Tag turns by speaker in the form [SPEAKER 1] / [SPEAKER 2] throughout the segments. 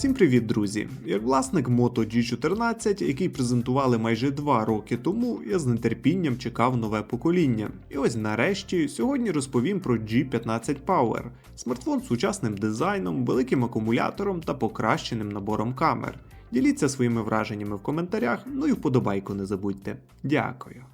[SPEAKER 1] Всім привіт, друзі! Як власник Moto G14, який презентували майже 2 роки тому, я з нетерпінням чекав нове покоління. І ось нарешті сьогодні розповім про G15 Power смартфон з сучасним дизайном, великим акумулятором та покращеним набором камер. Діліться своїми враженнями в коментарях, ну і вподобайку не забудьте. Дякую.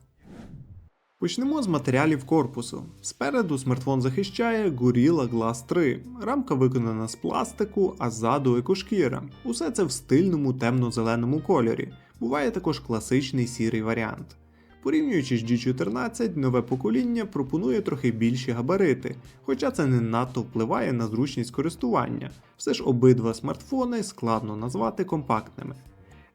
[SPEAKER 1] Почнемо з матеріалів корпусу. Спереду смартфон захищає Gorilla Glass 3. Рамка виконана з пластику, а ззаду екошкіра. Усе це в стильному темно-зеленому кольорі. Буває також класичний сірий варіант. Порівнюючи з G14, нове покоління пропонує трохи більші габарити, хоча це не надто впливає на зручність користування. Все ж обидва смартфони складно назвати компактними.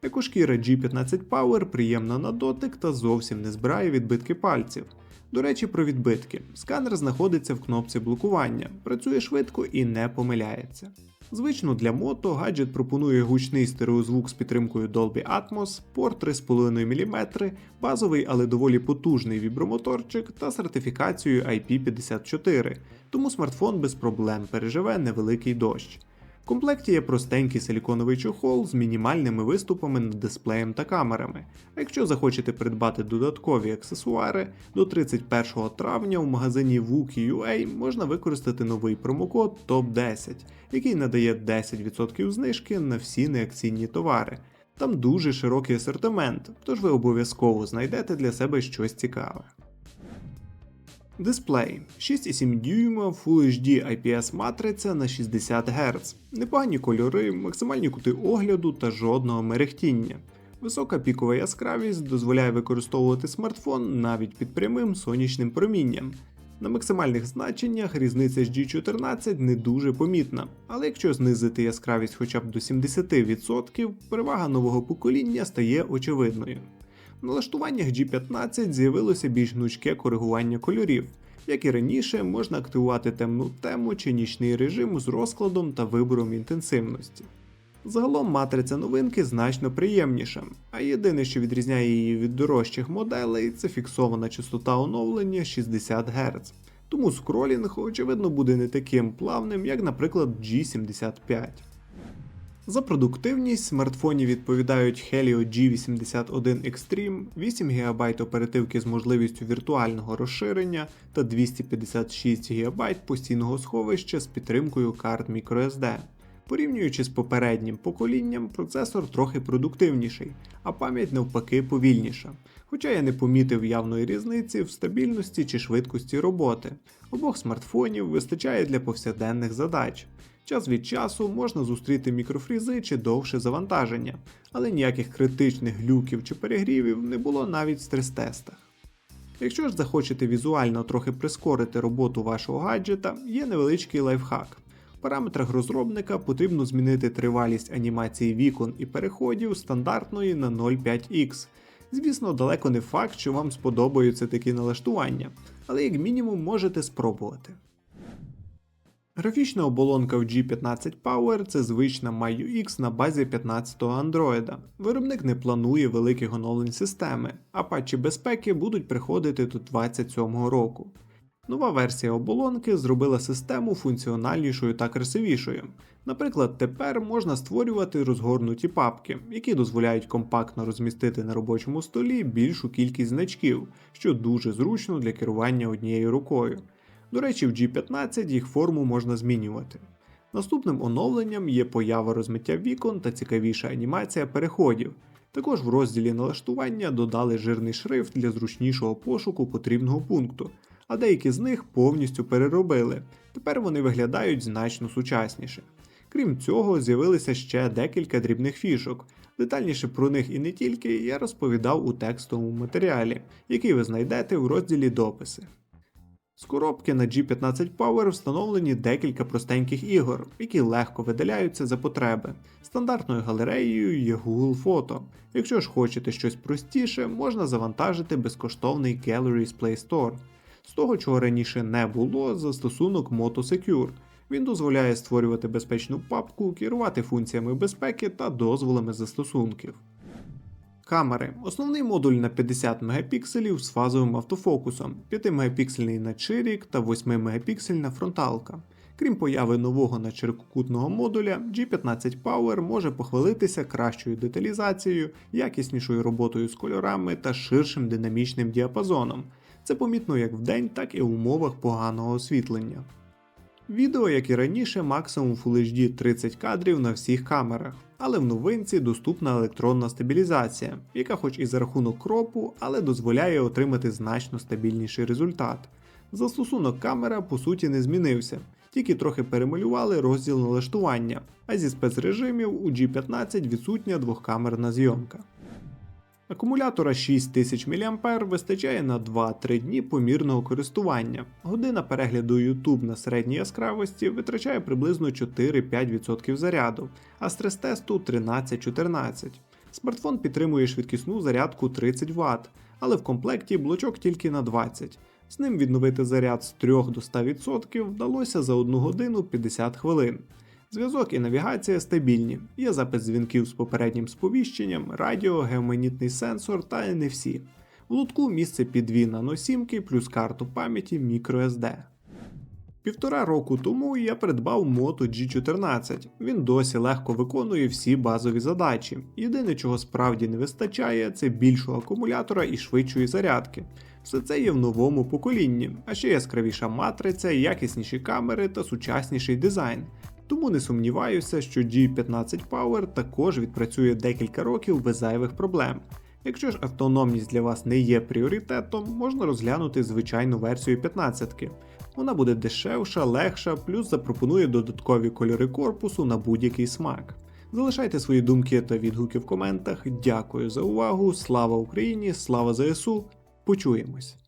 [SPEAKER 1] Екошкіра G15 Power приємна на дотик та зовсім не збирає відбитки пальців. До речі, про відбитки. Сканер знаходиться в кнопці блокування, працює швидко і не помиляється. Звично для мото гаджет пропонує гучний стереозвук з підтримкою Dolby Atmos, порт 3,5 мм, базовий, але доволі потужний вібромоторчик та сертифікацією IP54, тому смартфон без проблем переживе невеликий дощ. В комплекті є простенький силіконовий чохол з мінімальними виступами над дисплеєм та камерами. А якщо захочете придбати додаткові аксесуари, до 31 травня в магазині Wooki.ua можна використати новий промокод TOP10, який надає 10% знижки на всі неакційні товари. Там дуже широкий асортимент, тож ви обов'язково знайдете для себе щось цікаве. Дисплей 6,7 дюйма Full HD IPS матриця на 60 Гц, непогані кольори, максимальні кути огляду та жодного мерехтіння. Висока пікова яскравість дозволяє використовувати смартфон навіть під прямим сонячним промінням. На максимальних значеннях різниця з G14 не дуже помітна, але якщо знизити яскравість хоча б до 70%, перевага нового покоління стає очевидною. Налаштуваннях G15 з'явилося більш гнучке коригування кольорів. Як і раніше, можна активувати темну тему чи нічний режим з розкладом та вибором інтенсивності. Загалом матриця новинки значно приємніша, а єдине, що відрізняє її від дорожчих моделей, це фіксована частота оновлення 60 Гц. Тому скролінг, очевидно, буде не таким плавним, як, наприклад, G75. За продуктивність смартфоні відповідають Helio G81 Extreme, 8 ГБ оперативки з можливістю віртуального розширення та 256 ГБ постійного сховища з підтримкою карт microSD. Порівнюючи з попереднім поколінням, процесор трохи продуктивніший, а пам'ять навпаки повільніша. Хоча я не помітив явної різниці в стабільності чи швидкості роботи. Обох смартфонів вистачає для повсякденних задач. Час від часу можна зустріти мікрофрізи чи довше завантаження, але ніяких критичних глюків чи перегрівів не було навіть в стрес-тестах. Якщо ж захочете візуально трохи прискорити роботу вашого гаджета, є невеличкий лайфхак. В параметрах розробника потрібно змінити тривалість анімації вікон і переходів стандартної на 0,5x. Звісно, далеко не факт, що вам сподобаються такі налаштування, але як мінімум можете спробувати. Графічна оболонка в G15 Power це звична MIUX на базі 15-го Android. Виробник не планує великих оновлень системи, а патчі безпеки будуть приходити до 27-го року. Нова версія оболонки зробила систему функціональнішою та красивішою. Наприклад, тепер можна створювати розгорнуті папки, які дозволяють компактно розмістити на робочому столі більшу кількість значків, що дуже зручно для керування однією рукою. До речі, в G15 їх форму можна змінювати. Наступним оновленням є поява розмиття вікон та цікавіша анімація переходів. Також в розділі налаштування додали жирний шрифт для зручнішого пошуку потрібного пункту, а деякі з них повністю переробили. Тепер вони виглядають значно сучасніше. Крім цього, з'явилися ще декілька дрібних фішок. Детальніше про них і не тільки я розповідав у текстовому матеріалі, який ви знайдете в розділі дописи. З коробки на G15 Power встановлені декілька простеньких ігор, які легко видаляються за потреби. Стандартною галереєю є Google Фото. Якщо ж хочете щось простіше, можна завантажити безкоштовний Galleries Play Store. З того, чого раніше не було, застосунок MotoSecure. Він дозволяє створювати безпечну папку, керувати функціями безпеки та дозволами застосунків. Камери. Основний модуль на 50 Мп з фазовим автофокусом, 5 Мп на та 8 Мп фронталка. Крім появи нового надчеркокутного модуля, G15 Power може похвалитися кращою деталізацією, якіснішою роботою з кольорами та ширшим динамічним діапазоном. Це помітно як вдень, так і в умовах поганого освітлення. Відео, як і раніше, максимум Full HD 30 кадрів на всіх камерах, але в новинці доступна електронна стабілізація, яка хоч і за рахунок кропу, але дозволяє отримати значно стабільніший результат. Застосунок камера по суті не змінився, тільки трохи перемалювали розділ налаштування, а зі спецрежимів у G15 відсутня двохкамерна зйомка. Акумулятора 6000 мА вистачає на 2-3 дні помірного користування. Година перегляду YouTube на середній яскравості витрачає приблизно 4-5% заряду, а стрес-тесту 13-14. Смартфон підтримує швидкісну зарядку 30 Вт, але в комплекті блочок тільки на 20. З ним відновити заряд з 3 до 100% вдалося за 1 годину 50 хвилин. Зв'язок і навігація стабільні, є запис дзвінків з попереднім сповіщенням, радіо, геомагнітний сенсор та NFC. В лутку місце під дві наносімки плюс карту пам'яті microSD. Півтора року тому я придбав Moto G14. Він досі легко виконує всі базові задачі. Єдине, чого справді не вистачає, це більшого акумулятора і швидшої зарядки. Все це є в новому поколінні, а ще яскравіша матриця, якісніші камери та сучасніший дизайн. Тому не сумніваюся, що G15 Power також відпрацює декілька років без зайвих проблем. Якщо ж автономність для вас не є пріоритетом, можна розглянути звичайну версію 15. Вона буде дешевша, легша, плюс запропонує додаткові кольори корпусу на будь-який смак. Залишайте свої думки та відгуки в коментах. Дякую за увагу. Слава Україні! Слава ЗСУ! Почуємось!